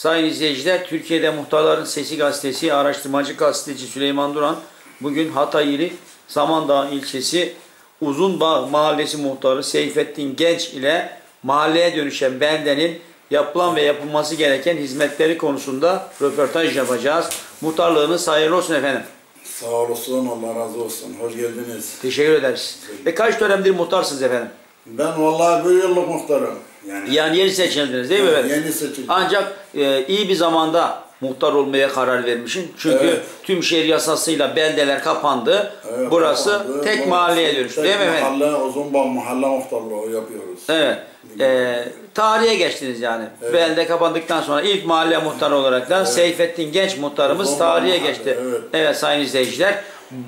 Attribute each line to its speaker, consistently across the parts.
Speaker 1: Sayın izleyiciler, Türkiye'de Muhtarların Sesi Gazetesi, araştırmacı gazeteci Süleyman Duran bugün Hatay ili Samandağ ilçesi Uzunbağ Mahallesi Muhtarı Seyfettin Genç ile mahalleye dönüşen beldenin yapılan ve yapılması gereken hizmetleri konusunda röportaj yapacağız. Muhtarlığınız hayırlı olsun efendim.
Speaker 2: Sağ olasın, Allah razı olsun. Hoş geldiniz.
Speaker 1: Teşekkür ederiz. Ve kaç dönemdir muhtarsınız efendim?
Speaker 2: Ben vallahi bir yıllık muhtarım. Yani,
Speaker 1: Yani yeni seçildiniz değil mi efendim?
Speaker 2: Yeni seçildim.
Speaker 1: Ancak e, iyi bir zamanda muhtar olmaya karar vermişsin. Çünkü
Speaker 2: Evet.
Speaker 1: tüm şehir yasasıyla beldeler kapandı.
Speaker 2: Evet,
Speaker 1: Burası
Speaker 2: kapandı.
Speaker 1: tek
Speaker 2: Burası
Speaker 1: mahalleye dönüştü değil mi efendim?
Speaker 2: Mahalle, Uzunbağ mahalle muhtarlığı yapıyoruz.
Speaker 1: Evet. E, tarihe geçtiniz yani. Belde kapandıktan sonra ilk mahalle muhtarı olarak da Seyfettin Genç muhtarımız
Speaker 2: Uzun
Speaker 1: tarihe
Speaker 2: mahalle,
Speaker 1: geçti. Evet.
Speaker 2: evet.
Speaker 1: sayın izleyiciler.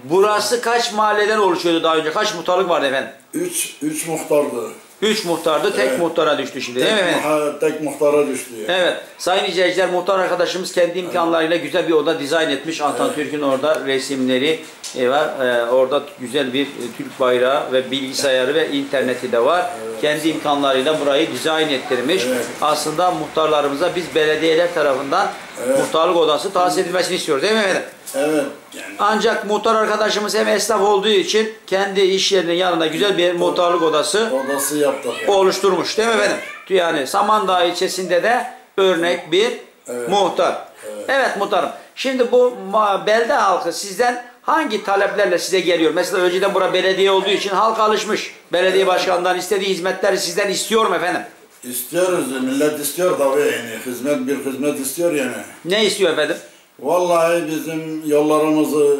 Speaker 1: Burası kaç mahalleden oluşuyordu daha önce? Kaç muhtarlık vardı efendim?
Speaker 2: Üç, üç muhtardı.
Speaker 1: Üç muhtardı, tek
Speaker 2: Evet.
Speaker 1: muhtara düştü şimdi değil mi
Speaker 2: Tek,
Speaker 1: efendim?
Speaker 2: tek muhtara düştü. Yani.
Speaker 1: Evet. Sayın izleyiciler muhtar arkadaşımız kendi imkanlarıyla güzel bir oda dizayn etmiş. Atatürk'ün orada resimleri e, var. E, orada güzel bir e, Türk bayrağı ve bilgisayarı ve interneti de var. Kendi imkanlarıyla burayı dizayn ettirmiş.
Speaker 2: Evet.
Speaker 1: Aslında muhtarlarımıza biz belediyeler tarafından
Speaker 2: Evet.
Speaker 1: muhtarlık odası tahsis edilmesini istiyoruz değil mi efendim?
Speaker 2: Evet. Yani,
Speaker 1: Ancak muhtar arkadaşımız hem esnaf olduğu için kendi iş yerinin yanında güzel bir muhtarlık odası
Speaker 2: odası yaptık. Yani.
Speaker 1: oluşturmuş değil mi efendim? Yani Samandağ ilçesinde de örnek bir
Speaker 2: Evet.
Speaker 1: muhtar. Evet. muhtarım. Şimdi bu belde halkı sizden hangi taleplerle size geliyor? Mesela önceden bura belediye olduğu için halk alışmış. Belediye başkanından istediği hizmetleri sizden istiyor mu efendim?
Speaker 2: İstiyoruz, millet istiyor tabii yani. Hizmet bir hizmet istiyor yani.
Speaker 1: Ne istiyor efendim?
Speaker 2: Vallahi bizim yollarımızı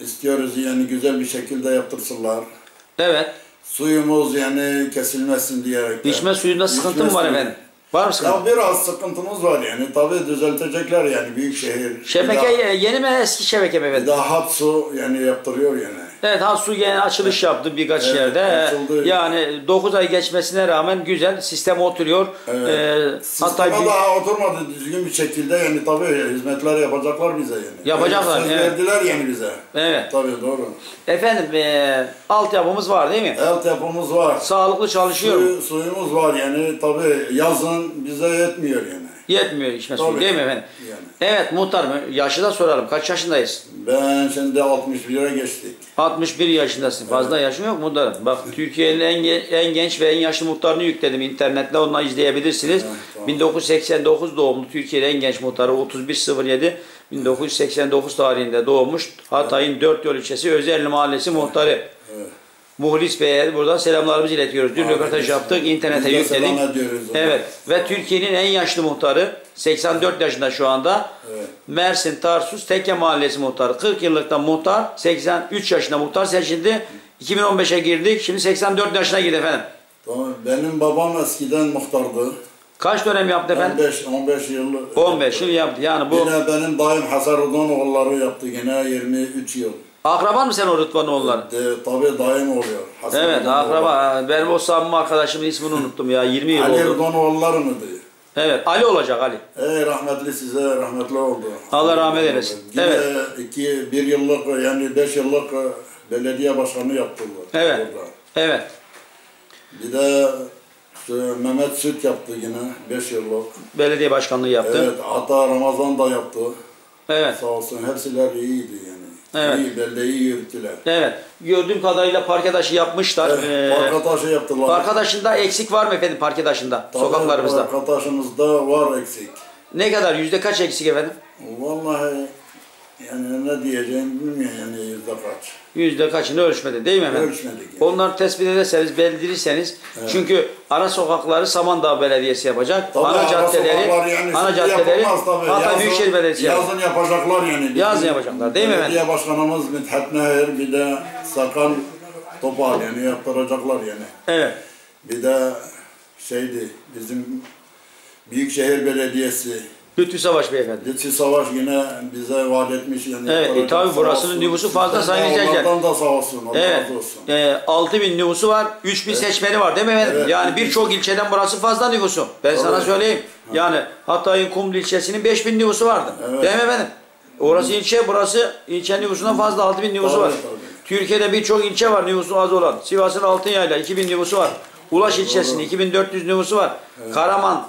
Speaker 2: istiyoruz yani güzel bir şekilde yaptırsınlar.
Speaker 1: Evet.
Speaker 2: Suyumuz yani kesilmesin diyerek.
Speaker 1: İçme suyunda sıkıntı mı var efendim? Var mı sıkıntı?
Speaker 2: Ya biraz sıkıntımız var yani. Tabii düzeltecekler yani büyük şehir.
Speaker 1: Şebeke
Speaker 2: daha,
Speaker 1: yeni mi eski şebeke mi efendim?
Speaker 2: daha hat su yani yaptırıyor yani.
Speaker 1: Evet ha su yine açılış yaptı birkaç
Speaker 2: Evet,
Speaker 1: yerde.
Speaker 2: açıldı.
Speaker 1: Yani 9 ay geçmesine rağmen güzel sistem oturuyor.
Speaker 2: Evet.
Speaker 1: Ee, hatta
Speaker 2: Sisteme
Speaker 1: bir-
Speaker 2: daha oturmadı düzgün bir şekilde yani tabii hizmetler yapacaklar bize yani.
Speaker 1: Yapacaklar,
Speaker 2: Söz
Speaker 1: evet.
Speaker 2: verdiler yani bize.
Speaker 1: Evet.
Speaker 2: Tabii doğru.
Speaker 1: Efendim e, altyapımız var değil mi?
Speaker 2: Altyapımız var.
Speaker 1: Sağlıklı çalışıyor?
Speaker 2: Suyu, suyumuz var yani tabii yazın bize yetmiyor yani.
Speaker 1: Yetmiyor içme suyu değil mi efendim?
Speaker 2: Yani.
Speaker 1: Evet muhtarım yaşı da soralım. Kaç yaşındayız?
Speaker 2: Ben şimdi 61'e geçtik.
Speaker 1: 61 yaşındasın. Fazla yaşın yok muhtarım. Bak Türkiye'nin en, en genç ve en yaşlı muhtarını yükledim internetle. Onunla izleyebilirsiniz.
Speaker 2: Evet, tamam.
Speaker 1: 1989 doğumlu Türkiye'nin en genç muhtarı 3107 1989 tarihinde doğmuş. Hatay'ın dört yol ilçesi Özerli Mahallesi muhtarı. Muhlis Bey'e buradan selamlarımızı iletiyoruz. Dün röportaj yaptık, internete yükledik. Evet ve Türkiye'nin en yaşlı muhtarı 84 yaşında şu anda.
Speaker 2: Evet.
Speaker 1: Mersin Tarsus Tekke Mahallesi muhtarı. 40 yıllıkta muhtar, 83 yaşında muhtar seçildi. 2015'e girdik. Şimdi 84 yaşına girdi efendim.
Speaker 2: Tamam. Benim babam eskiden muhtardı.
Speaker 1: Kaç dönem yaptı efendim?
Speaker 2: 15 15 yıl.
Speaker 1: 15 yıl yaptı. Yani bu
Speaker 2: Yine benim dayım Hasan Rıdvanoğulları yaptı yine 23 yıl.
Speaker 1: akraban mı sen o Rıdvanoğulları?
Speaker 2: De, tabii dayım oluyor. Hasan
Speaker 1: Evet
Speaker 2: Rıdvanoğulları.
Speaker 1: akraba. Benim o samimi arkadaşımın ismini unuttum ya. 20 yıl
Speaker 2: Ali
Speaker 1: oldu.
Speaker 2: Rıdvanoğulları mıydı?
Speaker 1: Evet Ali olacak Ali.
Speaker 2: Ey rahmetli size rahmetli oldu.
Speaker 1: Allah rahmet eylesin. Evet.
Speaker 2: iki, bir yıllık yani beş yıllık belediye başkanı yaptılar.
Speaker 1: Evet.
Speaker 2: Orada.
Speaker 1: Evet.
Speaker 2: Bir de işte Mehmet Süt yaptı yine 5 yıllık.
Speaker 1: Belediye başkanlığı yaptı.
Speaker 2: Evet, hatta Ramazan da yaptı.
Speaker 1: Evet.
Speaker 2: Sağ olsun hepsiler iyiydi yani.
Speaker 1: Evet.
Speaker 2: İyi, beldeyi yürüttüler.
Speaker 1: Evet. Gördüğüm kadarıyla parke taşı yapmışlar.
Speaker 2: Evet,
Speaker 1: Ee,
Speaker 2: parka taşı yaptılar.
Speaker 1: parke taşında eksik var mı efendim parke taşında?
Speaker 2: Tabii,
Speaker 1: Sokaklarımızda.
Speaker 2: Parka taşımızda var eksik.
Speaker 1: Ne kadar? Yüzde kaç eksik efendim?
Speaker 2: Vallahi yani ne diyeceğim bilmiyorum yani yüzde kaç.
Speaker 1: Yüzde kaçını ölçmedi değil mi efendim?
Speaker 2: Ölçmedik yani.
Speaker 1: Onları tespit ederseniz, bildirirseniz. Çünkü ara sokakları Samandağ Belediyesi yapacak.
Speaker 2: Tabii
Speaker 1: ana
Speaker 2: ara
Speaker 1: caddeleri,
Speaker 2: yani
Speaker 1: ana caddeleri
Speaker 2: Yazın-
Speaker 1: Büyükşehir Belediyesi yapacak.
Speaker 2: Yazın yapacaklar yani.
Speaker 1: Yazın yapacaklar, değil mi efendim?
Speaker 2: Belediye başkanımız Mithat Nehir bir de Sakan Topal yani yaptıracaklar yani.
Speaker 1: Evet.
Speaker 2: Bir de şeydi bizim Büyükşehir Belediyesi
Speaker 1: Lütfü Savaş Beyefendi.
Speaker 2: Lütfi Savaş yine bize vaat etmiş yani.
Speaker 1: Evet, e, tabii burasının nüfusu fazla izleyiciler.
Speaker 2: Allah'tan da sağ olsun.
Speaker 1: Evet.
Speaker 2: olsun.
Speaker 1: E, 6 bin nüfusu var. 3 bin seçmeni var değil mi efendim?
Speaker 2: Evet.
Speaker 1: Yani birçok ilçeden burası fazla nüfusu. Ben sana söyleyeyim. Yani Hatay'ın Kumlu ilçesinin 5 bin nüfusu vardı.
Speaker 2: Evet.
Speaker 1: Değil mi efendim? Orası ilçe, burası ilçe nüfusundan fazla 6 bin nüfusu
Speaker 2: Tabii,
Speaker 1: var.
Speaker 2: tabii.
Speaker 1: Türkiye'de birçok ilçe var nüfusu az olan. Sivas'ın Altınyayla 2 bin nüfusu var. Ulaş ilçesinin 2400 nüfusu var. Karaman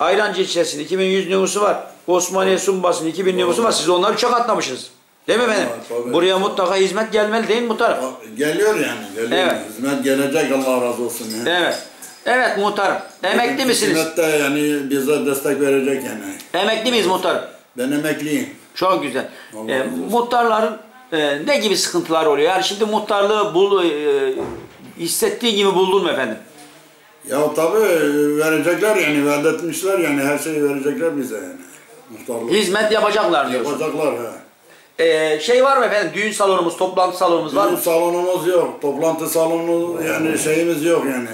Speaker 1: Ayrancı ilçesinin 2100 nüfusu var. Osmaniye Sumbası'nın 2000 nüfusu var. Siz onları çok atlamışsınız. Değil mi efendim?
Speaker 2: tabii.
Speaker 1: Buraya mutlaka hizmet gelmeli değil mi muhtarım?
Speaker 2: Geliyor yani. Geliyor.
Speaker 1: Evet.
Speaker 2: Hizmet gelecek Allah razı olsun. Ya.
Speaker 1: Evet. Evet muhtarım. Emekli misiniz?
Speaker 2: Hizmet de yani bize destek verecek yani.
Speaker 1: Emekli miyiz muhtarım?
Speaker 2: Ben emekliyim.
Speaker 1: Çok güzel.
Speaker 2: Allah
Speaker 1: Ee, muhtarların e, ne gibi sıkıntılar oluyor? Yani şimdi muhtarlığı bul, e, hissettiği gibi buldun mu efendim?
Speaker 2: Ya tabii verecekler yani. Vaat etmişler yani. Her şeyi verecekler bize yani. Muhtarlık.
Speaker 1: Hizmet yapacaklar diyorsun.
Speaker 2: Yapacaklar ha.
Speaker 1: Ee, şey var mı efendim? Düğün salonumuz, toplantı salonumuz var
Speaker 2: Bizim
Speaker 1: mı?
Speaker 2: salonumuz yok. Toplantı salonu yani şeyimiz yok yani.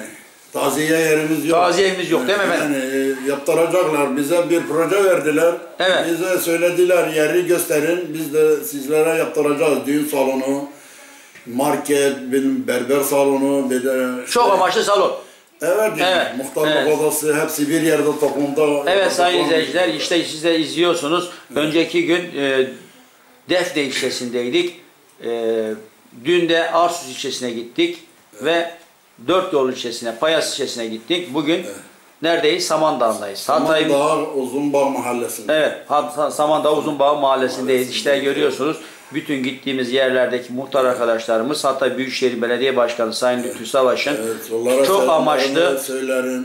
Speaker 2: Taziye yerimiz yok.
Speaker 1: Taziye evimiz yok, değil mi efendim?
Speaker 2: Yani e, yaptıracaklar. Bize bir proje verdiler.
Speaker 1: Evet.
Speaker 2: Bize söylediler yeri gösterin. Biz de sizlere yaptıracağız. Düğün salonu, market, bir berber salonu, bir de...
Speaker 1: Çok amaçlı salon.
Speaker 2: Evet,
Speaker 1: Evet,
Speaker 2: muhtarlık
Speaker 1: evet.
Speaker 2: odası hepsi bir yerde toplumda.
Speaker 1: Evet sayın izleyiciler işte siz de izliyorsunuz. Önceki gün e, Defne ilçesindeydik. E, dün de Arsus ilçesine gittik ve Dört Yol ilçesine, Payas ilçesine gittik. Bugün neredeyiz? Samandağ'dayız. Hatay
Speaker 2: Daha Uzunbağ mahallesinde.
Speaker 1: Evet, Samandağ Uzunbağ mahallesindeyiz. İşte görüyorsunuz bütün gittiğimiz yerlerdeki muhtar arkadaşlarımız hatta Büyükşehir Belediye Başkanı Sayın Lütfü Savaş'ın
Speaker 2: Evet,
Speaker 1: çok amaçlı.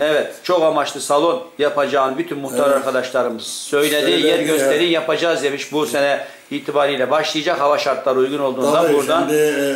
Speaker 1: Evet, çok amaçlı salon yapacağını bütün muhtar
Speaker 2: Evet.
Speaker 1: arkadaşlarımız söyledi.
Speaker 2: Söyledi
Speaker 1: yer
Speaker 2: ya.
Speaker 1: gösteri yapacağız demiş. Bu sene itibariyle başlayacak. Hava şartları uygun olduğunda
Speaker 2: Tabii
Speaker 1: buradan
Speaker 2: şimdi e,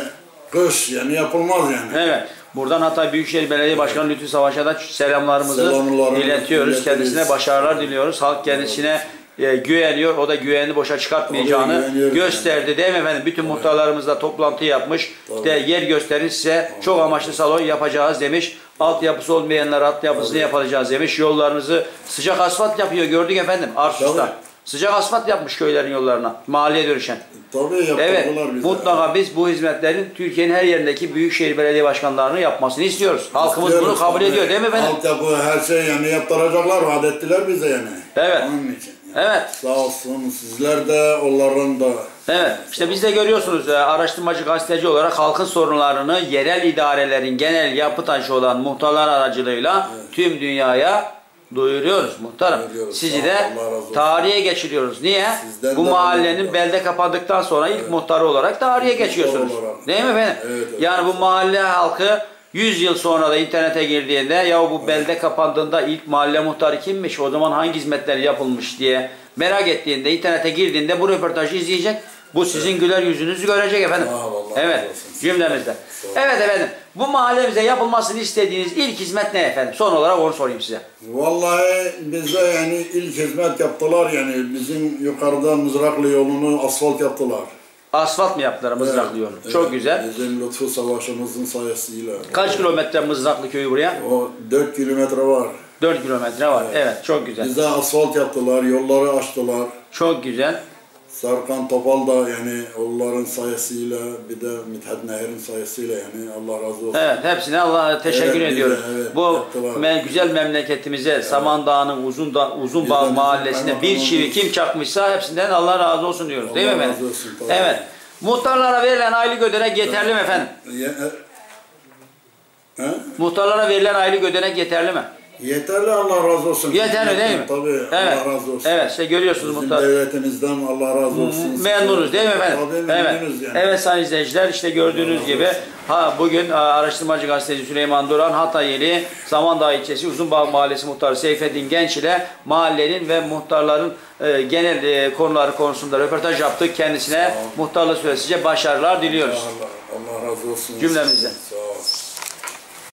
Speaker 2: kış yani yapılmaz yani.
Speaker 1: Evet. Buradan Hatay Büyükşehir Belediye Başkanı Lütfü Savaş'a da selamlarımızı iletiyoruz. Kendisine başarılar diliyoruz. Halk kendisine e, güveniyor. O da güvenini boşa çıkartmayacağını
Speaker 2: Tabii,
Speaker 1: gösterdi değil mi efendim? Bütün muhtarlarımızla toplantı yapmış. İşte yer gösterin size çok amaçlı salon yapacağız demiş. Altyapısı olmayanlara altyapısını yapacağız demiş. Yollarınızı sıcak asfalt yapıyor gördük efendim Arsus'ta.
Speaker 2: Tabii.
Speaker 1: Sıcak asfalt yapmış köylerin yollarına. Mahalleye dönüşen.
Speaker 2: Tabii yaptırdılar
Speaker 1: Evet,
Speaker 2: bize.
Speaker 1: mutlaka biz bu hizmetlerin Türkiye'nin her yerindeki büyükşehir belediye başkanlarının yapmasını istiyoruz. Halkımız bunu
Speaker 2: İstiyoruz
Speaker 1: kabul
Speaker 2: tabii.
Speaker 1: ediyor değil mi efendim?
Speaker 2: Altyapı her şey yani yaptıracaklar vaat ettiler bize yani.
Speaker 1: Evet.
Speaker 2: Onun için.
Speaker 1: Evet,
Speaker 2: Sağ olsun sizler de onların da.
Speaker 1: evet. İşte biz de görüyorsunuz e, araştırmacı gazeteci olarak halkın sorunlarını yerel idarelerin genel yapı taşı olan muhtarlar aracılığıyla tüm dünyaya duyuruyoruz muhtarım.
Speaker 2: Duyuruyoruz.
Speaker 1: Sizi de tarihe geçiriyoruz. Niye?
Speaker 2: Sizden
Speaker 1: Bu mahallenin belde kapandıktan sonra ilk muhtarı olarak tarihe geçiyorsunuz.
Speaker 2: olarak.
Speaker 1: Değil mi efendim?
Speaker 2: Evet, evet.
Speaker 1: Yani bu mahalle halkı 100 yıl sonra da internete girdiğinde ya bu belde kapandığında ilk mahalle muhtarı kimmiş? O zaman hangi hizmetler yapılmış diye merak ettiğinde internete girdiğinde bu röportajı izleyecek. Bu sizin güler yüzünüzü görecek efendim.
Speaker 2: Allah
Speaker 1: evet. Cümlemizde. Evet efendim. Bu mahallemize yapılmasını istediğiniz ilk hizmet ne efendim? Son olarak onu sorayım size.
Speaker 2: Vallahi bize yani ilk hizmet yaptılar yani bizim yukarıda Mızraklı yolunu asfalt yaptılar.
Speaker 1: Asfalt mı yaptılar Mızraklı yolu?
Speaker 2: Evet,
Speaker 1: Çok
Speaker 2: evet.
Speaker 1: güzel.
Speaker 2: Bizim Lütfü Savaşımızın sayesinde.
Speaker 1: Kaç kilometre Mızraklı köyü buraya?
Speaker 2: O 4 kilometre var.
Speaker 1: 4 kilometre var. Evet. çok güzel.
Speaker 2: Bize asfalt yaptılar, yolları açtılar.
Speaker 1: Çok güzel.
Speaker 2: Sarkan Topal da yani onların sayesinde bir de Mithat Nehir'in sayesinde yani Allah razı olsun.
Speaker 1: Evet, hepsine Allah'a teşekkür
Speaker 2: Evet,
Speaker 1: ediyoruz.
Speaker 2: bize, evet,
Speaker 1: Bu me- güzel memleketimize, Samandağ'ın uzun da, uzun bağ
Speaker 2: bizim
Speaker 1: bir çivi kim çakmışsa hepsinden Allah razı olsun diyoruz. Değil mi
Speaker 2: Allah
Speaker 1: efendim?
Speaker 2: olsun, tabii.
Speaker 1: Evet. Muhtarlara verilen aylık ödenek yeterli mi efendim?
Speaker 2: Ye- He?
Speaker 1: Muhtarlara verilen aylık ödenek yeterli mi?
Speaker 2: Yeterli Allah razı olsun.
Speaker 1: Yeterli değil mi?
Speaker 2: Tabii
Speaker 1: Evet.
Speaker 2: Allah razı olsun.
Speaker 1: Evet, işte görüyorsunuz
Speaker 2: Bizim
Speaker 1: muhtar.
Speaker 2: devletimizden Allah razı olsun.
Speaker 1: Memnunuz değil mi efendim?
Speaker 2: Tabii
Speaker 1: evet.
Speaker 2: yani.
Speaker 1: Evet sayın izleyiciler işte gördüğünüz gibi ha bugün araştırmacı gazeteci Süleyman Duran Hatayeli Samandağ ilçesi Uzunbağ Mahallesi muhtarı Seyfettin Genç ile mahallenin ve muhtarların e, genel e, konuları konusunda röportaj yaptık. Kendisine muhtarlık süresince başarılar diliyoruz.
Speaker 2: Allah, Allah razı olsun.
Speaker 1: Cümlemizden.
Speaker 2: Sağ